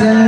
casa.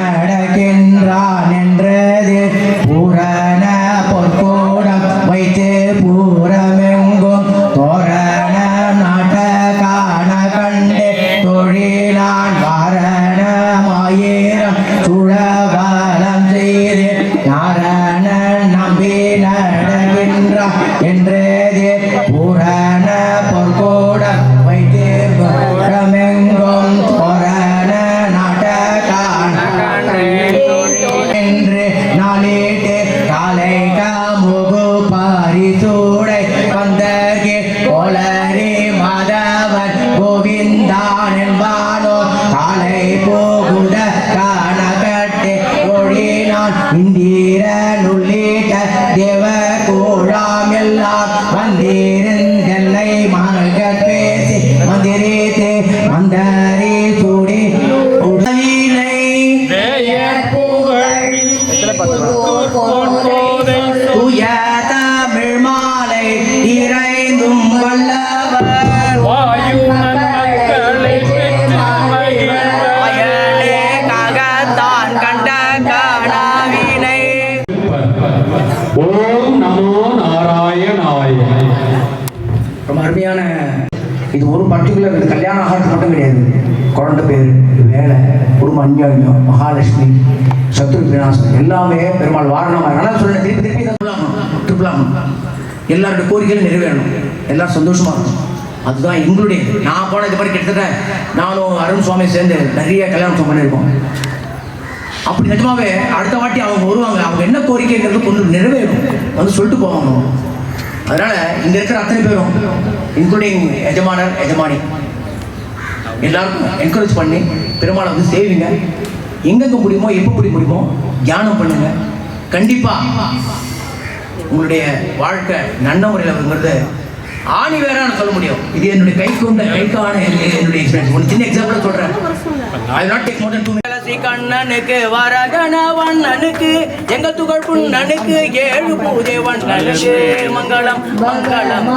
நடக்கின்றான் என்றது பூரண பொற்கூடம் வைத்து பூரமெங்கும் தோரண நாட்ட காண கண்டு தொழிலான் காரணமாயிரம் சுழபாலம் செய்து நாரண நம்பி நடக்கின்றான் என்று தூய தமிழ் மாலை இறைந்தும் வல்லவர். அயனே ககத்தான் கண்ட கனவினை ஓம் நமோ நாராயணாய. ரொம்ப அருமையான இது ஒரு பர்டிகுலர் இது கல்யாணம் ஆகிறது மட்டும் கிடையாது. குழந்தை பேர் வேலை. குடும்ப அந்யோன்யம் மகாலட்சுமி சத்ரு விநாசம் எல்லாமே பெருமாள் வாரணமாக அதனால சொல்ல திருப்பி திருப்பி இதை திருப்பலாம்? எல்லாருடைய கோரிக்கையும் நிறைவேறணும். எல்லாம் சந்தோஷமா இருக்கும் அதுதான் எங்களுடைய நான் போன இது மாதிரி கிட்டத்தட்ட நானும் அருண் சுவாமி சேர்ந்து நிறைய கல்யாணம் பண்ணியிருக்கோம். அப்படி நிஜமாவே அடுத்த வாட்டி அவங்க வருவாங்க. அவங்க என்ன கோரிக்கைங்கிறது கொண்டு நிறைவேறும் வந்து சொல்லிட்டு போவாங்க. அதனால இங்க இருக்கிற அத்தனை பேரும் இன்க்ளூடிங் எஜமானர் எஜமானி எல்லாருக்கும் என்கரேஜ் பண்ணி பெருமாளை வந்து சேவிங்க. எங்கெங்க முடியுமோ எப்போ எப்படி முடியுமோ தியானம் பண்ணுங்க. கண்டிப்பா உங்களுடைய வாழ்க்கை நல்ல முறையில் வருங்கிறது ஆணி வேற நான் சொல்ல முடியும். இது என்னுடைய கை கொண்ட கைக்கான என்னுடைய எக்ஸ்பீரியன்ஸ் ஒரு சின்ன எக்ஸாம்பிள் சொல்கிறேன் I not take more to கண்ணனுக்கு வரகணவண்ணனுக்கு எங்க துகள் புண்ணனுக்கு ஏழு பூதேவன் வண்ணனுக்கு மங்களம் மங்களம்.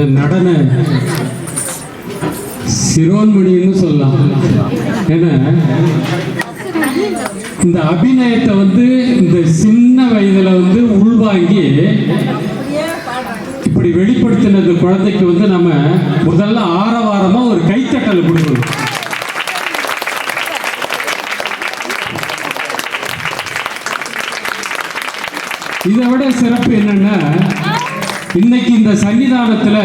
இந்த நடன சிரோன்மணின்னு சொல்லலாம். ஏன்னா இந்த அபிநயத்தை வந்து இந்த சின்ன வயதில் வந்து உள்வாங்கி இப்படி வெளிப்படுத்தின இந்த குழந்தைக்கு வந்து நம்ம முதல்ல ஆரவாரமாக ஒரு கைத்தட்டலை கொடுக்கணும். இதை விட சிறப்பு என்னன்னா இன்னைக்கு இந்த சன்னிதானத்தில்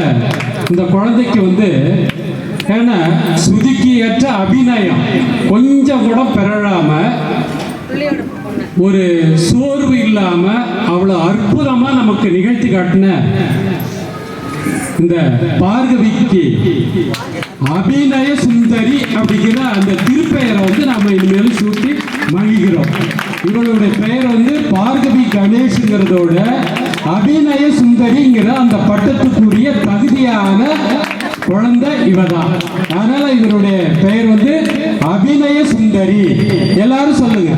இந்த குழந்தைக்கு வந்து ஏன்னா ஸ்ருதிக்கு ஏற்ற அபிநயம். கொஞ்சம் கூட பிறழாம ஒரு சோர்வு இல்லாம அவ்வளவு அற்புதமா நமக்கு நிகழ்த்தி காட்டின இந்த பார்கவிக்கு அபிநய சுந்தரி அப்படிங்கிற அந்த திருப்பெயரை வந்து நாம இனிமேல் சூட்டி மகிழ்கிறோம். இவளுடைய பெயர் வந்து பார்கவி கணேஷ்ங்கிறதோட அபிநய சுந்தரிங்கிற அந்த பட்டத்துக்குரிய தகுதியான குழந்தை இவதான் அதனால இவருடைய பெயர் வந்து அபிநய சுந்தரி. எல்லாரும் சொல்லுங்க.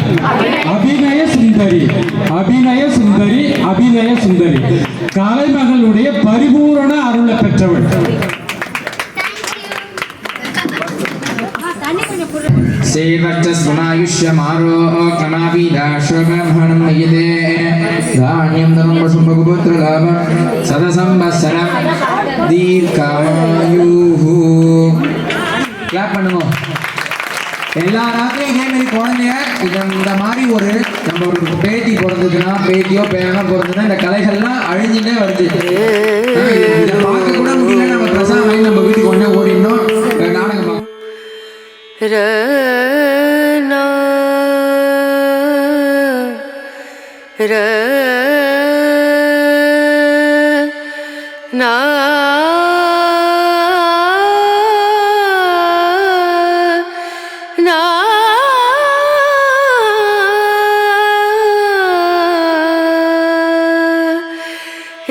அபிநய சுந்தரி. அபிநய சுந்தரி அபிநய சுந்தரி. கலைமகளுடைய பரிபூரண அருளை பெற்றவள். सेवष्टस्वनायुष्यमारोग्यमापीदाशोकमहनं मयते धान्यं धनं वसुम्भगुपुत्रलाभं सदसंवत्सरं दीर्घायुः கிளாப் பண்ணுங்க எல்லா ராத்திரியும் இதே மாதிரி குழந்தைய இந்த இந்த மாதிரி ஒரு நம்ம ஒரு பேத்தி பிறந்ததுன்னா பேத்தியோ பேரனோ பிறந்ததுன்னா இந்த கலைகள்லாம் அழிஞ்சுட்டே வருது ஆஹ் இதை பார்க்க கூட முடியல நம்ம பிரசாதம் வாங்கி நம்ம வீட்டுக்கு உடனே ஓடிடணும் நாடகம் Rana Rana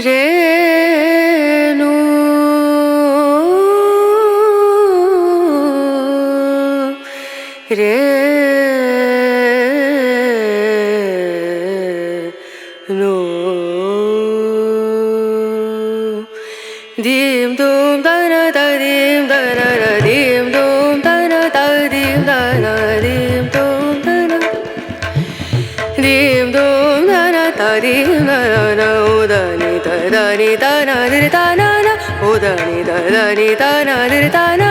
Yeah. রে নো dim dum da da dim da ra dim dum da da dim da dim dum da da dim da ra ra ni da da ni na ni da da ni